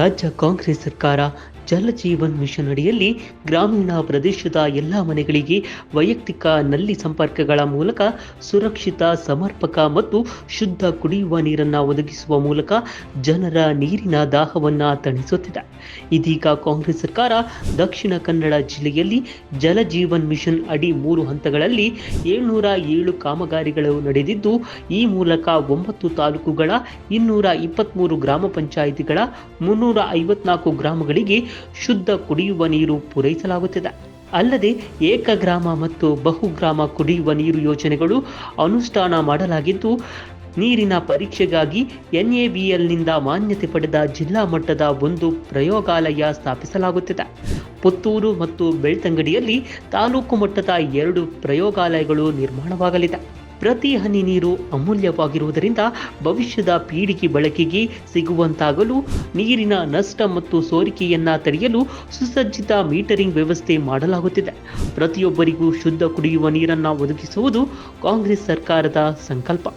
ರಾಜ್ಯ ಕಾಂಗ್ರೆಸ್ ಸರ್ಕಾರ ಜಲ ಜೀವನ್ ಮಿಷನ್ ಅಡಿಯಲ್ಲಿ ಗ್ರಾಮೀಣ ಪ್ರದೇಶದ ಎಲ್ಲ ಮನೆಗಳಿಗೆ ವೈಯಕ್ತಿಕ ನಲ್ಲಿ ಸಂಪರ್ಕಗಳ ಮೂಲಕ ಸುರಕ್ಷಿತ, ಸಮರ್ಪಕ ಮತ್ತು ಶುದ್ಧ ಕುಡಿಯುವ ನೀರನ್ನು ಒದಗಿಸುವ ಮೂಲಕ ಜನರ ನೀರಿನ ದಾಹವನ್ನು ತಣಿಸುತ್ತಿದೆ. ಇದೀಗ ಕಾಂಗ್ರೆಸ್ ಸರ್ಕಾರ ದಕ್ಷಿಣ ಕನ್ನಡ ಜಿಲ್ಲೆಯಲ್ಲಿ ಜಲ ಜೀವನ್ ಮಿಷನ್ ಅಡಿ ಮೂರು ಹಂತಗಳಲ್ಲಿ ಏಳ್ನೂರ ಏಳು ಕಾಮಗಾರಿಗಳು ನಡೆದಿದ್ದು, ಈ ಮೂಲಕ ಒಂಬತ್ತು ತಾಲೂಕುಗಳ ಇನ್ನೂರ ಇಪ್ಪತ್ತ್ಮೂರು ಗ್ರಾಮ ಪಂಚಾಯಿತಿಗಳ ಮುನ್ನೂರ ಐವತ್ನಾಲ್ಕು ಗ್ರಾಮಗಳಿಗೆ ಶುದ್ಧ ಕುಡಿಯುವ ನೀರು ಪೂರೈಸಲಾಗುತ್ತಿದೆ. ಅಲ್ಲದೆ ಏಕಗ್ರಾಮ ಮತ್ತು ಬಹುಗ್ರಾಮ ಕುಡಿಯುವ ನೀರು ಯೋಜನೆಗಳು ಅನುಷ್ಠಾನ ಮಾಡಲಾಗಿದ್ದು, ನೀರಿನ ಪರೀಕ್ಷೆಗಾಗಿ ಎನ್ಎಬಿಎಲ್ನಿಂದ ಮಾನ್ಯತೆ ಪಡೆದ ಜಿಲ್ಲಾ ಮಟ್ಟದ ಒಂದು ಪ್ರಯೋಗಾಲಯ ಸ್ಥಾಪಿಸಲಾಗುತ್ತಿದೆ. ಪುತ್ತೂರು ಮತ್ತು ಬೆಳ್ತಂಗಡಿಯಲ್ಲಿ ತಾಲೂಕು ಮಟ್ಟದ ಎರಡು ಪ್ರಯೋಗಾಲಯಗಳು ನಿರ್ಮಾಣವಾಗಲಿದೆ. ಪ್ರತಿ ಹನಿ ನೀರು ಅಮೂಲ್ಯವಾಗಿರುವುದರಿಂದ ಭವಿಷ್ಯದ ಪೀಳಿಗೆ ಬಳಕೆಗೆ ಸಿಗುವಂತಾಗಲು ನೀರಿನ ನಷ್ಟ ಮತ್ತು ಸೋರಿಕೆಯನ್ನು ತಡೆಯಲು ಸುಸಜ್ಜಿತ ಮೀಟರಿಂಗ್ ವ್ಯವಸ್ಥೆ ಮಾಡಲಾಗುತ್ತಿದೆ. ಪ್ರತಿಯೊಬ್ಬರಿಗೂ ಶುದ್ಧ ಕುಡಿಯುವ ನೀರನ್ನು ಒದಗಿಸುವುದು ಕಾಂಗ್ರೆಸ್ ಸರ್ಕಾರದ ಸಂಕಲ್ಪ.